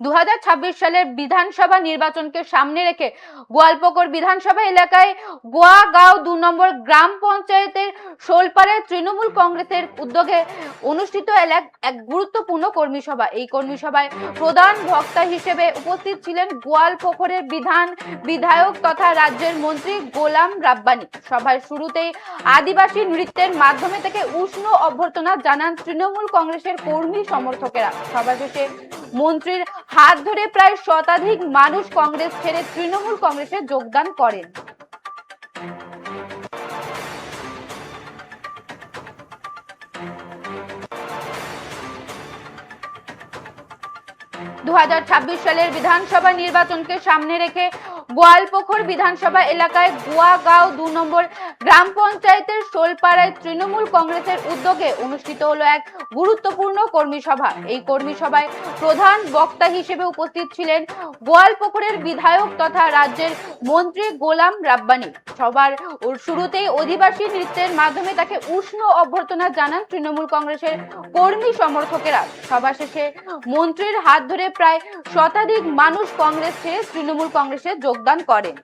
দু হাজার ছাব্বিশ সালের বিধানসভা নির্বাচনকে সামনে রেখে গোয়ালপুকুর বিধানসভা এলাকায় গোয়াগাঁও দু নম্বর গ্রাম পঞ্চায়েতের শোলপাড়ায় তৃণমূল কংগ্রেসের উদ্যোগে অনুষ্ঠিত এলাক- এক গুরুত্বপূর্ণ কর্মী সভা এই কর্মী সভায় প্রধান বক্তা হিসেবে উপস্থিত ছিলেন গোয়ালপুকুরের বিধান বিধায়ক তথা রাজ্যের মন্ত্রী গোলাম রাব্বানি। সভার শুরুতেই আদিবাসী নৃত্যের মাধ্যমে থেকে উষ্ণ অভ্যর্থনা জানান তৃণমূল কংগ্রেসের কর্মী সমর্থকেরা। সভা শেষে মন্ত্রীর হাত ধরে প্রায় শতাধিক মানুষ কংগ্রেস ছেড়ে তৃণমূল কংগ্রেসে যোগদান করেন। দু হাজার ছাব্বিশ সালের বিধানসভা নির্বাচনকে সামনে রেখে গোয়ালপুকুর বিধানসভা এলাকায় গুয়াগাঁও দু নম্বর গ্রাম পঞ্চায়েতের শোলপাড়ায় তৃণমূল কংগ্রেসের উদ্যোগে অনুষ্ঠিত হলো এক গুরুত্বপূর্ণ কর্মী সভা। এই কর্মী সভায় প্রধান বক্তা হিসেবে উপস্থিত ছিলেন গোয়ালপুকুরের বিধায়ক তথা রাজ্যের মন্ত্রী গোলাম রাব্বানি। সবার শুরুতেই অধিবাসী নৃত্যের মাধ্যমে তাকে উষ্ণ অভ্যর্থনা জানান তৃণমূল কংগ্রেসের কর্মী সমর্থকেরা। সভা শেষে মন্ত্রীর হাত ধরে প্রায় শতাধিক মানুষ কংগ্রেস ছেড়ে তৃণমূল কংগ্রেসে যোগদান করেন।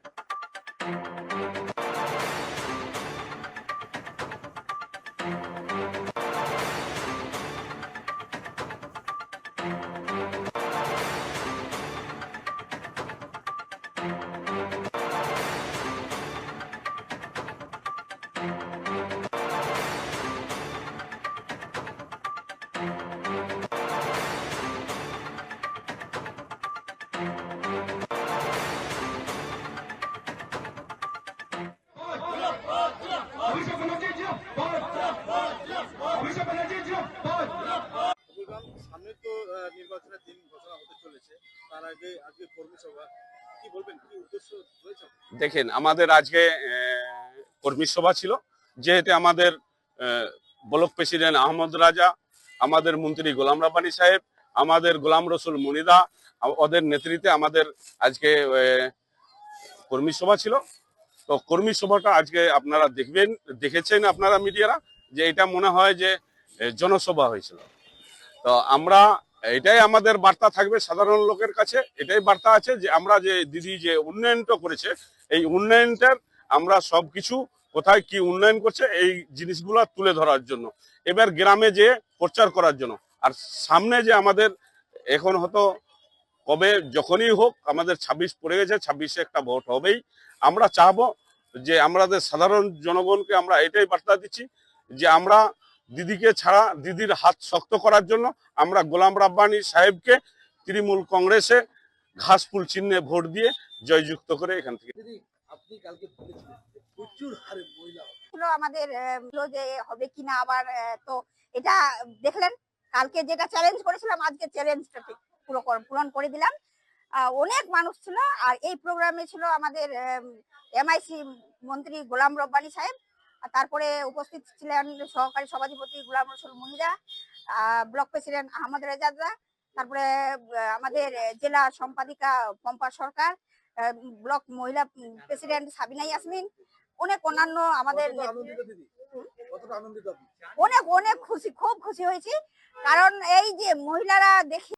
নির্বাচনের দিন ঘোষণা হতে চলেছে, তার আগে আজকে কর্মী সভা। কি বলবেন, কি উদ্দেশ্য রয়েছে দেখেন, আমাদের আজকে কর্মী সভা ছিল। যেহেতু আমাদের ব্লক প্রেসিডেন্ট আহমদ রাজা, আমাদের মন্ত্রী গোলাম রাব্বানি সাহেব, আমাদের গোলাম রসুল মনিদা ওদের নেতৃত্বে আমাদের আজকে কর্মী সভা ছিল। তো কর্মী সভাটা আজকে আপনারা দেখবেন, দেখেছেন আপনারা মিডিয়ারা, যে এটা মনে হয় যে জনসভা হয়েছিল। তো আমরা এটাই আমাদের বার্তা থাকবে সাধারণ লোকের কাছে। এটাই বার্তা আছে যে আমরা যে দিদি যে উন্নয়নটা করেছে, এই উন্নয়নটার আমরা সবকিছু কোথায় কি উন্নয়ন করছে, এই জিনিসগুলো তুলে ধরার জন্য। এবার গ্রামে যে প্রচার করার জন্য। আর সামনে যে আমাদের এখন হয়তো কবে যখনই হোক আমাদের ছাব্বিশ পড়ে গেছে, ছাব্বিশে একটা ভোট হবেই। আমরা চাহবো যে আমাদের সাধারণ জনগণকে আমরা এটাই বার্তা দিচ্ছি যে আমরা দিদিকে ছাড়া দিদির হাত শক্ত করার জন্য আমরা গোলাম রাব্বানি সাহেবকে তৃণমূল কংগ্রেসে ঘাসফুল চিহ্নে ভোট দিয়ে জয়যুক্ত করে এখান থেকে আপনি কালকে প্রচুর হারে মহিলা ছিল আমাদের যে হবে কিনা আবার তো এটা দেখলেন? কালকে যেটা চ্যালেঞ্জ করেছিলাম আজকে চ্যালেঞ্জটা ঠিক পুরো কর- পূরণ করে দিলাম। অনেক মানুষ ছিল আর এই প্রোগ্রামে ছিল আমাদের এমআইসি মন্ত্রী গোলাম রব্বানি সাহেব। তারপরে উপস্থিত ছিলেন সহকারী সভাধিপতি গুলাম রসুল মুনিদা ব্লক প্রেসিডেন্ট আহমদ রেজাদা তারপরে আমাদের জেলা সম্পাদিকা পম্পা সরকার ব্লক মহিলা প্রেসিডেন্ট সাবিনা ইয়াসমিন অনেক অন্যান্য আমাদের অনেক অনেক খুশি খুব খুশি হয়েছি। কারণ এই যে মহিলারা দেখি